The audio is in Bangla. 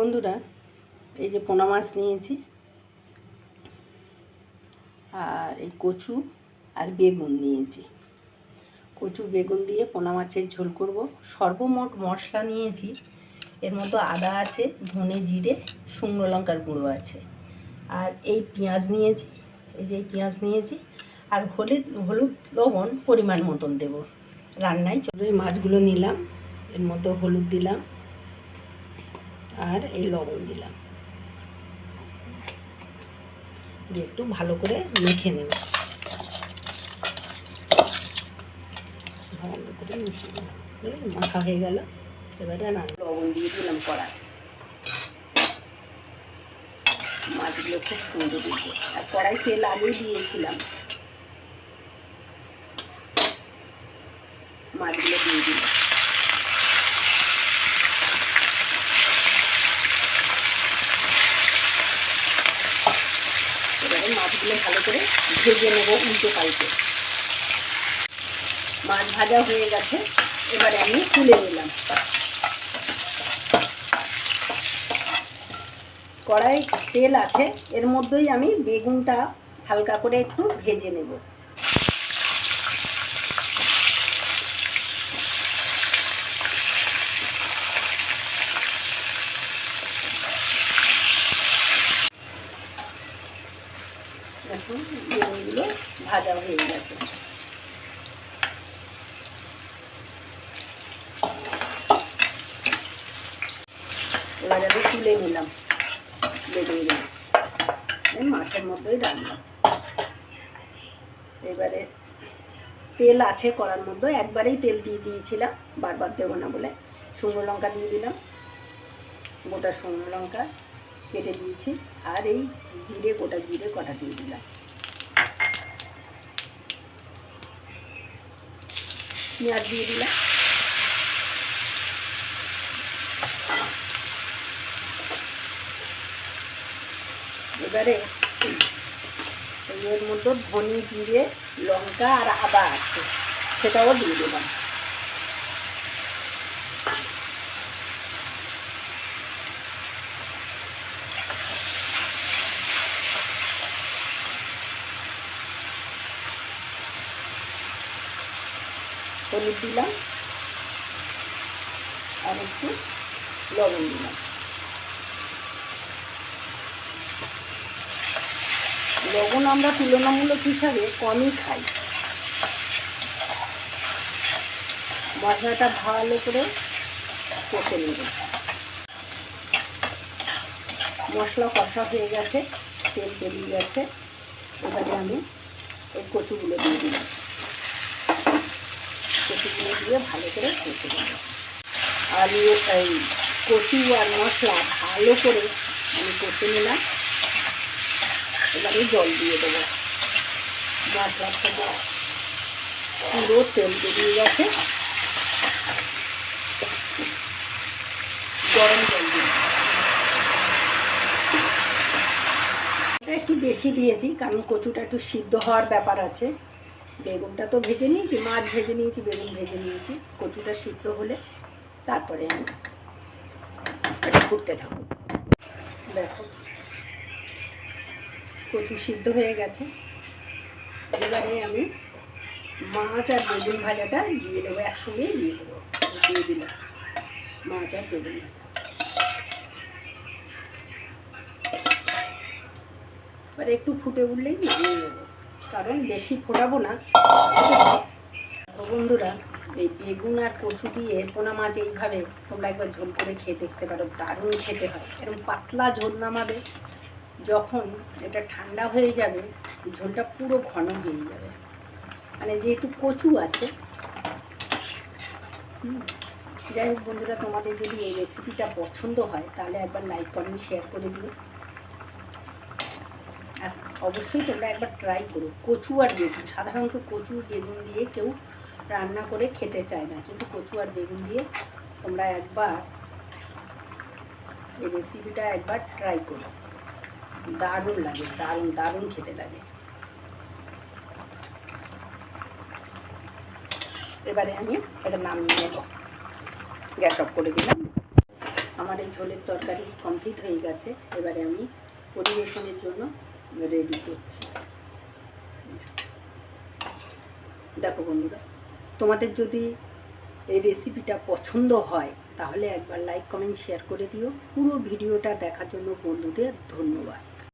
বন্ধুরা, এই যে পোনা মাছ নিয়েছি, আর এই কচু আর বেগুন নিয়েছি। কচু, বেগুন দিয়ে পোনা মাছের ঝোল করব। সর্বমোট মশলা নিয়েছি, এর মধ্যে আদা আছে, ধনে জিরে, শুকনো লঙ্কার গুঁড়ো আছে। আর এই পেঁয়াজ নিয়েছি, এই যে পেঁয়াজ নিয়েছি, আর হলুদ হলুদ লবণ পরিমাণ মতন দেব। রান্নায় চলো এই মাছগুলো নিলাম, এর মধ্যে হলুদ দিলাম। আর এই লবণ দিলাম। দিয়ে একটু ভালো করে মেখে নেব। ভালো করে মেখে নেব। মাখা হয়ে গেল। এবারে না লবণ দিয়ে দিলাম কড়াই। মাছগুলো খুব সুন্দর দিচ্ছে আর কড়াই তেল আগেই দিয়েছিলাম। মাছগুলো দিয়ে দিলাম এবারে মাছগুলো ভালো করে ভেজে নেব উল্টো পাল্টে। মাছ ভাজা হয়ে গেছে, এবারে আমি তুলে নিলাম। কড়াই তেল আছে, এর মধ্যেই আমি বেগুনটা হালকা করে একটু ভেজে নেব। দেখুন বেগুনগুলো ভাজা হয়ে গেছে। এবার তুলে নিলাম। বেগুনগুলো মাছের মধ্যেই রান্না। এবারে তেল আছে করার মধ্যে, একবারেই তেল দিয়ে দিয়েছিলাম, বারবার দেবো না বলে। শুকনো লঙ্কা দিয়ে দিলাম। গোটা শুকনো লঙ্কা কেটে দিয়েছি। আর এই জিরে, গোটা জিরে, কটা দিয়ে দিলাম। পেঁয়াজ দিয়ে দিলাম। এবারে এর মধ্যে ধনে, জিরে, লঙ্কা আর আদা আছে, সেটাও দিয়ে দিলাম। হলুদ দিলাম। আর একটু লবণ দিলাম। লবণ আমরা তুলনামূলক হিসাবে কমই খাই। মশলাটা ভালো করে কষে নেব। মশলা কষা হয়ে গেছে, তেল বেরিয়ে গেছে। এবারে আমি এই কচুগুলো দিয়ে দিলাম। কচুগুলো দিয়ে ভালো করে কষে নেব। আর এই কচু আর মশলা ভালো করে আমি কষে নিলাম। এবারে জল দিয়ে দেবো। মশলা থেকে পুরো তেল বেরিয়ে গেছে। গরম জল দিয়ে একটু বেশি দিয়েছি, কারণ কচুটা একটু সিদ্ধ হওয়ার ব্যাপার আছে। বেগুনটা তো ভেজে নিয়েছি, মাছ ভেজে নিয়েছি, বেগুন ভেজে নিয়েছি, কচুটা সিদ্ধ হলে তারপরে আমি ফুটতে থাকব। দেখো, কচু সিদ্ধ হয়ে গেছে। এবারে আমি মাছ আর বেগুন ভাজাটা দিয়ে দেবো, একসঙ্গে দিয়ে দেবো। দিয়ে দিলাম। মাছ আর বেগুন এবারে একটু ফুটে উঠলেই নামিয়ে নেব। কারণ বেশি ফোটাবো না। বন্ধুরা, এই বেগুন আর কচু দিয়ে পোনা মাছ এইভাবে তোমরা একবার ঝোল করে খেয়ে দেখতে পারো, দারুণ খেতে হয়। এরকম পাতলা ঝোল নামাবে, যখন এটা ঠান্ডা হয়ে যাবে, ঝোলটা পুরো ঘন হয়ে যাবে। মানে যেহেতু কচু আছে যাই হোক বন্ধুরা, তোমাদের যদি এই রেসিপিটা পছন্দ হয়, তাহলে একবার লাইক কমেন্ট শেয়ার করে দিও। অবশ্যই তোমরা একবার ট্রাই করো। কচু আর বেগুন, সাধারণত কচু, বেগুন দিয়ে কেউ রান্না করে খেতে চায় না। কিন্তু কচু আর বেগুন দিয়ে তোমরা একবার এই রেসিপিটা একবার ট্রাই করো। দারুণ লাগে, দারুণ দারুণ খেতে লাগে। এবারে আমি এটা নামিয়ে নেব। গ্যাস অফ করে দিলাম। আমার এই ঝোলের তরকারি কমপ্লিট হয়ে গেছে। এবারে আমি পরিবেশনের জন্য রেডি করছি। দেখো বন্ধুরা, তোমাদের যদি এই রেসিপিটা পছন্দ হয়, তাহলে একবার লাইক কমেন্ট শেয়ার করে দিও। পুরো ভিডিওটা দেখার জন্য বন্ধুদের ধন্যবাদ।